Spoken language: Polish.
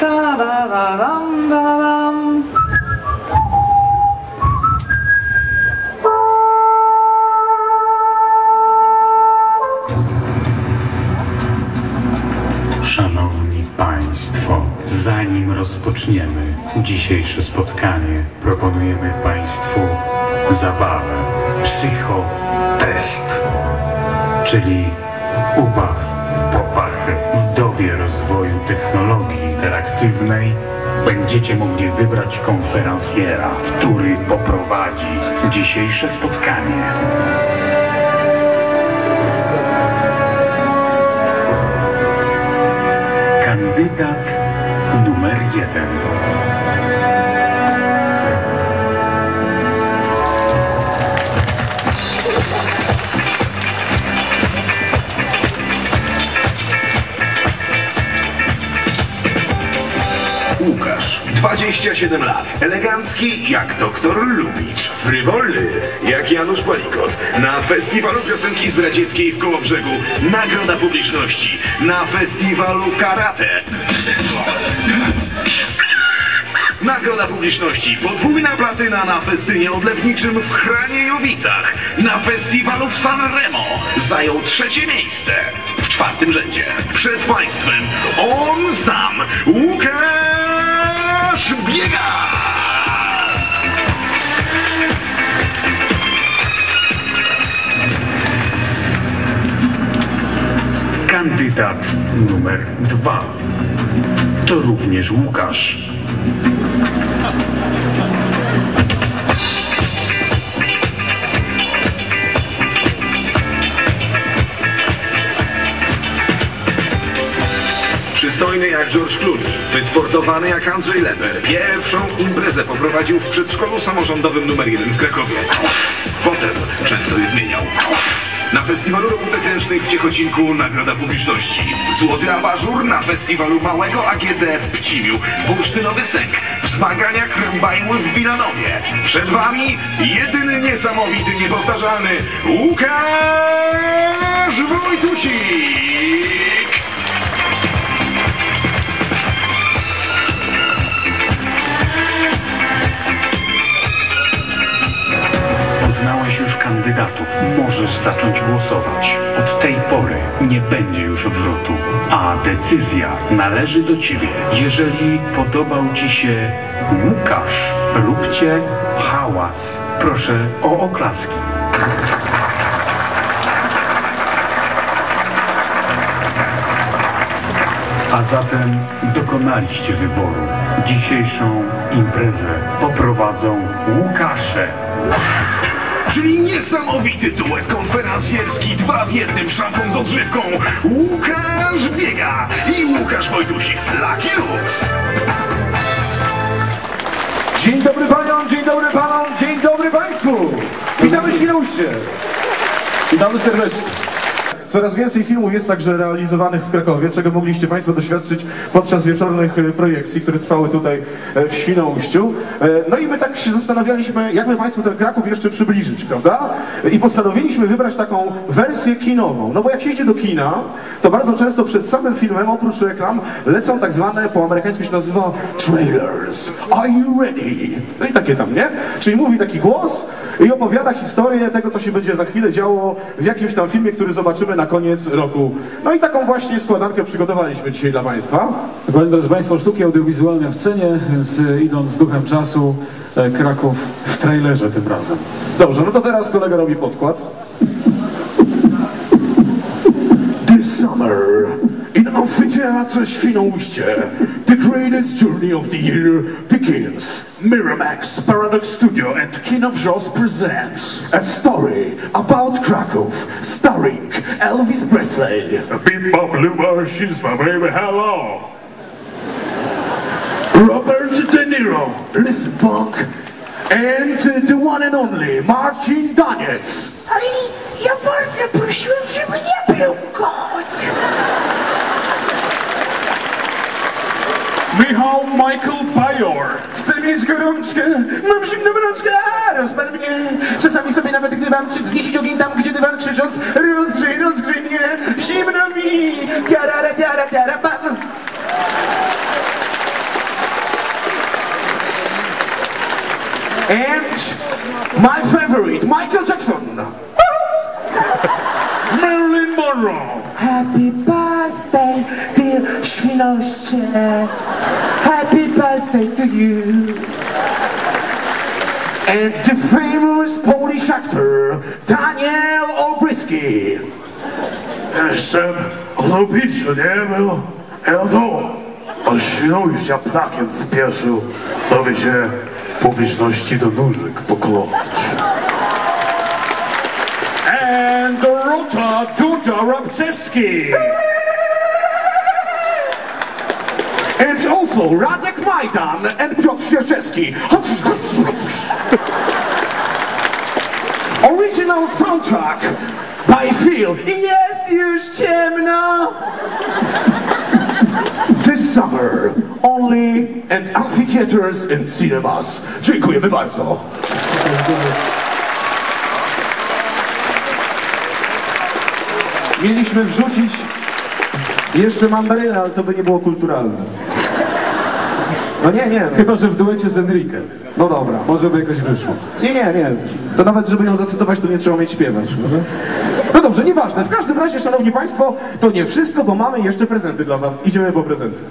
Da da da dam, da da dam. Szanowni Państwo, zanim rozpoczniemy dzisiejsze spotkanie, proponujemy Państwu zabawę psychotest, czyli ubaw popachy. W dobie rozwoju technologii interaktywnej będziecie mogli wybrać konferencjera, który poprowadzi dzisiejsze spotkanie. Kandydat numer jeden. 27 lat, elegancki jak doktor Lubicz, frywolny jak Janusz Palikos. Na festiwalu piosenki zdradzieckiej w Kołobrzegu nagroda publiczności. Na festiwalu karate. Nagroda publiczności, podwójna platyna na festynie odlewniczym w Chraniejowicach. Na festiwalu w Sanremo zajął trzecie miejsce w czwartym rzędzie. Przed państwem on sam, Łukasz Biega! Kandydat numer dwa. To również Łukasz. George Clooney, wysportowany jak Andrzej Leper, pierwszą imprezę poprowadził w przedszkolu samorządowym numer 1 w Krakowie. Potem często je zmieniał. Na festiwalu robótek ręcznych w Ciechocinku nagroda publiczności. Złoty abażur na festiwalu Małego AGD w Pcimiu. Bursztynowy sęk w zmaganiach Rąbajły w Wilanowie. Przed wami jedyny niesamowity, niepowtarzalny Łukasz Wojtusik! Kandydatów. Możesz zacząć głosować. Od tej pory nie będzie już odwrotu, a decyzja należy do ciebie. Jeżeli podobał ci się Łukasz, róbcie hałas. Proszę o oklaski. A zatem dokonaliście wyboru. Dzisiejszą imprezę poprowadzą Łukasze. Czyli niesamowity duet konferencjerski, dwa w jednym szampon z odżywką. Łukasz Biega i Łukasz Wojtusik. Lucky Lux. Dzień dobry paniom, dzień dobry panom, dzień dobry państwu! Witamy Świnoujście! Witamy serdecznie. Coraz więcej filmów jest także realizowanych w Krakowie, czego mogliście Państwo doświadczyć podczas wieczornych e, projekcji, które trwały tutaj e, w Świnoujściu. E, No i my tak się zastanawialiśmy, jakby Państwu ten Kraków jeszcze przybliżyć, prawda? I postanowiliśmy wybrać taką wersję kinową. No bo jak się idzie do kina, to bardzo często przed samym filmem, oprócz reklam, lecą tak zwane, po amerykańsku się nazywa trailers. Are you ready? No i takie tam, nie? Czyli mówi taki głos i opowiada historię tego, co się będzie za chwilę działo w jakimś tam filmie, który zobaczymy na koniec roku. No i taką właśnie składankę przygotowaliśmy dzisiaj dla Państwa. Dokładnie, drodzy Państwo, sztuki audiowizualne w cenie, więc e, idąc z duchem czasu, e, Kraków w trailerze tym razem. Dobrze, no to teraz kolega robi podkład. This summer, in Amphitheatre Świnoujście, the greatest journey of the year begins. Miramax Paradox Studio and King of Jaws presents a story about Kraków, starring Elvis Presley, Bebop Luba, she's my baby, hello! Robert De Niro, listen punk, and uh, the one and only Marcin Daniec. Ale ja bardzo prosiłem, żeby nie był kot. Michał Michael Bajor. Chcę mieć gorączkę, mam zimną rączkę, a rozpal mnie. Czasami sobie nawet gdybam, czy wznieść ogień tam, gdzie dywan krzycząc, rozgrzej, rozgrzej mnie, zimno mi. Tiara, tiara, tiara, pan. And my favorite, Michael Jackson. Marilyn Monroe. Happy birthday, dear świnoście. Happy birthday to you. And the famous Polish actor, Daniel Olbryski. Jestem zrobić, nie był. Ja to od Świnoujścia ptakiem spieszył, aby się publiczności do nóżek poklonić. And Dorota Duda Rabczewski. And also Radek Majdan and Piotr Świerczewski. Original soundtrack by Phil. Jest już ciemno. This summer, only at amphitheaters and cinemas. Dziękujemy bardzo. Mieliśmy wrzucić jeszcze mandarynę, ale to by nie było kulturalne. No nie, nie. Chyba, że w duecie z Enrique. No dobra. Może by jakoś wyszło. Nie, nie, nie. To nawet, żeby ją zacytować, to nie trzeba umieć śpiewać. No dobrze, nieważne. W każdym razie, szanowni państwo, to nie wszystko, bo mamy jeszcze prezenty dla was. Idziemy po prezenty.